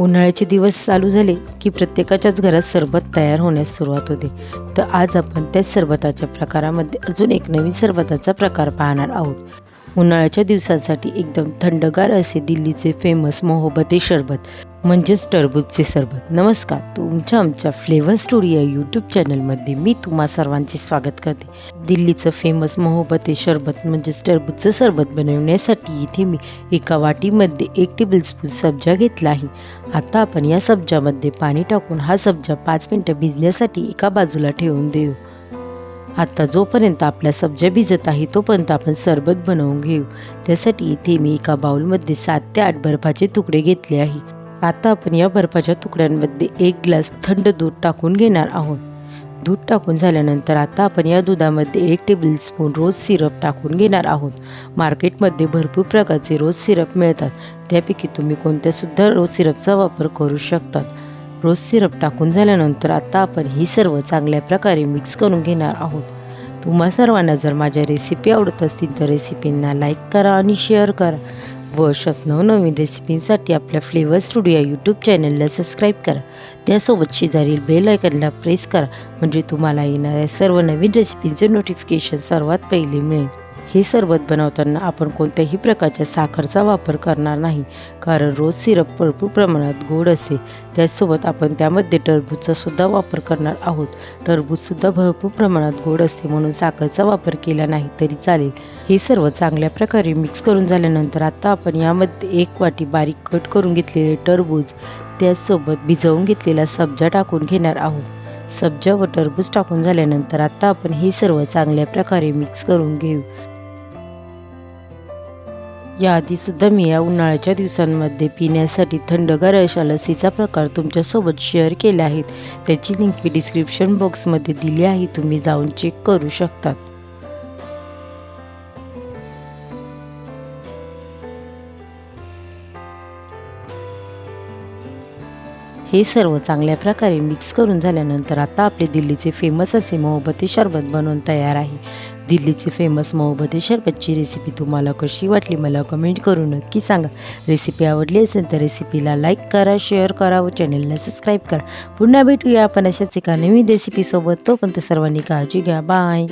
उन्हाळ्याचे दिवस चालू झाले की प्रत्येकाच्याच घरात सरबत तयार होण्यास सुरुवात होते. तर आज आपण त्याच सरबताच्या प्रकारामध्ये अजून एक नवीन सरबताचा प्रकार पाहणार आहोत. उन्हाळ्याच्या दिवसांसाठी एकदम थंडगार असे दिल्लीचे फेमस मोहब्बते सरबत. म्हणजेच टरबूजचे सरबत. नमस्कार तुमच्या आमच्या फ्लेवर स्टोरी या यूट्यूब चॅनलमध्ये मी तुम्हा सर्वांचे स्वागत करते. दिल्लीचं फेमस मोहब्बते सरबत म्हणजेच टरबूजचं सरबत बनवण्यासाठी इथे मी एका वाटीमध्ये एक टेबलस्पून सब्जा घेतला आहे. आता आपण या सब्जामध्ये पाणी टाकून हा सब्जा पाच मिनटं भिजण्यासाठी एका बाजूला ठेवून देऊ. आता जोपर्यंत आपला सब्जा भिजत आहे तोपर्यंत आपण सरबत बनवून घेऊ. त्यासाठी इथे मी एका बाउलमध्ये सात ते आठ बर्फाचे तुकडे घेतले आहे. आता आपण या बर्फाच्या तुकड्यांमध्ये एक ग्लास थंड दूध टाकून घेणार आहोत. दूध टाकून झाल्यानंतर आता आपण या दुधामध्ये एक टेबल स्पून रोज सिरप टाकून घेणार आहोत. मार्केटमध्ये भरपूर प्रकारचे रोज सिरप मिळतात. त्यापैकी तुम्ही कोणत्यासुद्धा रोज सिरपचा वापर करू शकतात. रोज सिरप टाकून झाल्यानंतर आता आपण ही सर्व चांगल्या प्रकारे मिक्स करून घेणार आहोत. तुम्हा सर्वांना जर माझ्या रेसिपी आवडत असतील तर रेसिपींना लाईक करा आणि शेअर करा. व अशाच नवनवीन रेसिपींसाठी आपल्या फ्लेवर स्टुडिओ यूट्यूब चॅनलला सबस्क्राईब करा. त्यासोबत शेजारील बेल आयकनला प्रेस करा म्हणजे तुम्हाला येणाऱ्या सर्व नवीन रेसिपींचे नोटिफिकेशन सर्वात पहिले मिळेल. हे सरबत बनवताना आपण कोणत्याही प्रकारच्या साखरचा वापर करणार नाही. कारण रोज सिरप भरपूर प्रमाणात गोड असते. त्याचसोबत आपण त्यामध्ये टरबूजचासुद्धा वापर करणार आहोत. टरबूजसुद्धा भरपूर प्रमाणात गोड असते म्हणून साखरचा वापर केला नाही तरी चालेल. हे सर्व चांगल्या प्रकारे मिक्स करून झाल्यानंतर आता आपण यामध्ये एक वाटी बारीक कट करून घेतलेले टरबूज त्याचसोबत भिजवून घेतलेला सब्जा टाकून घेणार आहोत. सब्जा व टरबूज टाकून झाल्यानंतर आता आपण हे सर्व चांगल्या प्रकारे मिक्स करून घेऊ. याआधीसुद्धा मी या उन्हाळ्याच्या दिवसांमध्ये पिण्यासाठी थंडगार अशा लसीचा प्रकार तुमच्यासोबत शेअर केला आहे त्याची लिंक मी डिस्क्रिप्शन बॉक्समध्ये दिली आहे. तुम्ही जाऊन चेक करू शकतात हे सर्व चांगल्या प्रकारे मिक्स करून झाल्यानंतर आता आपले दिल्लीचे फेमस असे मोहबती शरबत बनवून तयार आहे. दिल्लीचे फेमस मोहबती शरबतची रेसिपी तुम्हाला कशी वाटली मला कमेंट करून नक्की सांगा. रेसिपी आवडली असेल तर रेसिपीला लाईक करा शेअर करा व चॅनलला सबस्क्राईब करा. पुन्हा भेटूया आपण अशाच एका नवीन रेसिपीसोबत तोपर्यंत सर्वांनी काळजी घ्या. बाय